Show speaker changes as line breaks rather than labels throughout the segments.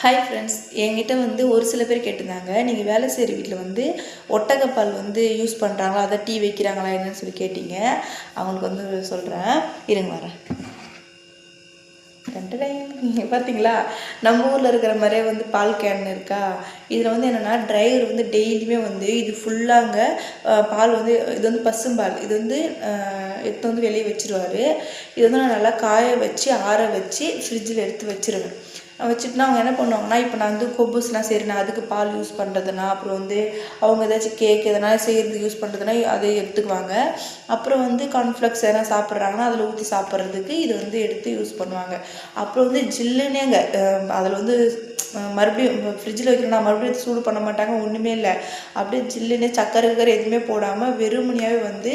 Hi friends என்கிட்ட வந்து ஒரு சில பேர் கேட்டிருந்தாங்க. நீங்கள் வேலை செய்கிற வீட்டில் வந்து ஒட்டகப்பால் வந்து யூஸ் பண்ணுறாங்களா அதை டீ வைக்கிறாங்களா? என்னன்னு சொல்லி கேட்டீங்க. அவங்களுக்கு வந்து சொல்கிறேன் இருங்க வரேன். நீங்கள் பார்த்தீங்களா நம்ம ஊரில் இருக்கிற மாதிரியே வந்து பால் கேன் இருக்கா? இதில் வந்து என்னென்னா டிரைவர் வந்து டெய்லியுமே வந்து இது ஃபுல்லாங்க பால் வந்து இது வந்து பசும்பால். இது வந்து எடுத்து வந்து வெளியே வச்சுருவார். இது வந்து நான் நல்லா காய வச்சு ஆற வச்சு ஃப்ரிட்ஜில் எடுத்து வச்சுருவேன். வச்சுட்டுனா அவங்க என்ன பண்ணுவாங்கன்னா இப்போ நான் வந்து கொப்புஸ்லாம் சரி நான் அதுக்கு பால் யூஸ் பண்ணுறதுனா அப்புறம் வந்து அவங்க ஏதாச்சும் கேக் எதனா செய்கிறது யூஸ் பண்ணுறதுனா அதை எடுத்துக்குவாங்க. அப்புறம் வந்து கார்ன்ஃப்ளக்ஸ் எதனா சாப்பிட்றாங்கன்னா அதில் ஊற்றி சாப்பிட்றதுக்கு இது வந்து எடுத்து யூஸ் பண்ணுவாங்க. அப்புறம் வந்து ஜில்லுனேங்க அதில் வந்து மறுபடியும் ஃப்ரிட்ஜில் வைக்கிறோம்னா மறுபடியும் சூடு பண்ண மாட்டாங்க ஒன்றுமே இல்லை. அப்படியே ஜில்லுன்னு சக்கரை கக்கரை எதுவுமே போடாமல் வெறுமனையாகவே வந்து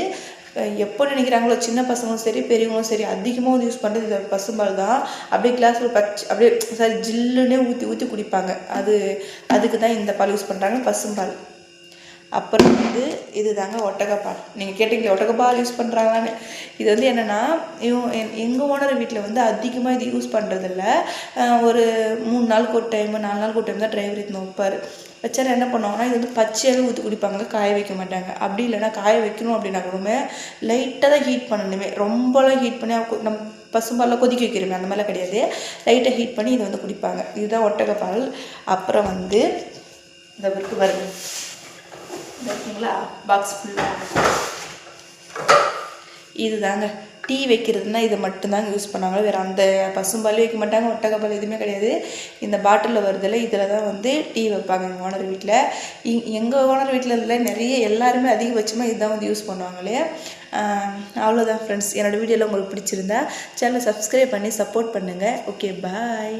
எப்போ நினைக்கிறாங்களோ சின்ன பசங்களும் சரி பெரியவங்களும் சரி அதிகமாக வந்து யூஸ் பண்ணுறது இந்த பசும்பால் தான். அப்படியே கிளாஸில் பச்சை அப்படியே சாரி ஜில்லுன்னே ஊற்றி ஊற்றி குடிப்பாங்க. அது அதுக்கு தான் இந்த பால் யூஸ் பண்ணுறாங்க பசும்பால். அப்புறம் வந்து இது தாங்க ஒட்டகப்பால். நீங்கள் கேட்டீங்க ஒட்டகப்பால் யூஸ் பண்ணுறாங்களான்னு இது வந்து என்னென்னா இவங்க எங்கள் ஓனர் வீட்டில் வந்து அதிகமாக இது யூஸ் பண்ணுறதில்ல ஒரு மூணு நாளுக்கு ஒரு டைம் நாலு நாளுக்கு ஒரு டைம் தான் டிரைவர் இது வைப்பார். வச்சாரு என்ன பண்ணுவாங்கன்னா இது வந்து பச்சையாகவே ஊற்றி குடிப்பாங்க காய வைக்க மாட்டாங்க. அப்படி இல்லைன்னா காய வைக்கணும் அப்படின்னா கூடமே லைட்டாக தான் ஹீட் பண்ணணுமே. ரொம்பலாம் ஹீட் பண்ணி அவங்க நம்ம பசும்பாலில் கொதிக்க வைக்கிறோமே அந்த மாதிரிலாம் கிடையாது. லைட்டாக ஹீட் பண்ணி இதை வந்து குடிப்பாங்க. இதுதான் ஒட்டகப்பால். அப்புறம் வந்து இந்த இருக்கு வருது ஓகேங்களா? பாக்ஸ் ஃபுல்லாக இதுதாங்க. டீ வைக்கிறதுனா இதை மட்டும்தாங்க யூஸ் பண்ணாங்க வேறு அந்த பசும்பாலே வைக்க மாட்டாங்க. ஒட்டகப்பால் எதுவுமே கிடையாது. இந்த பாட்டிலில் வருதில்ல இதில் தான் வந்து டீ வைப்பாங்க எங்கள் ஓனர் வீட்டில் இங் எங்கள் ஓனர் வீட்டில் இல்லை நிறைய எல்லாருமே அதிகபட்சமாக இதுதான் வந்து யூஸ் பண்ணுவாங்களே அவ்வளோதான் ஃப்ரெண்ட்ஸ் என்னோடய வீடியோவில் உங்களுக்கு பிடிச்சிருந்தா சேனலை சப்ஸ்கிரைப் பண்ணி சப்போர்ட் பண்ணுங்கள் ஓகே பாய்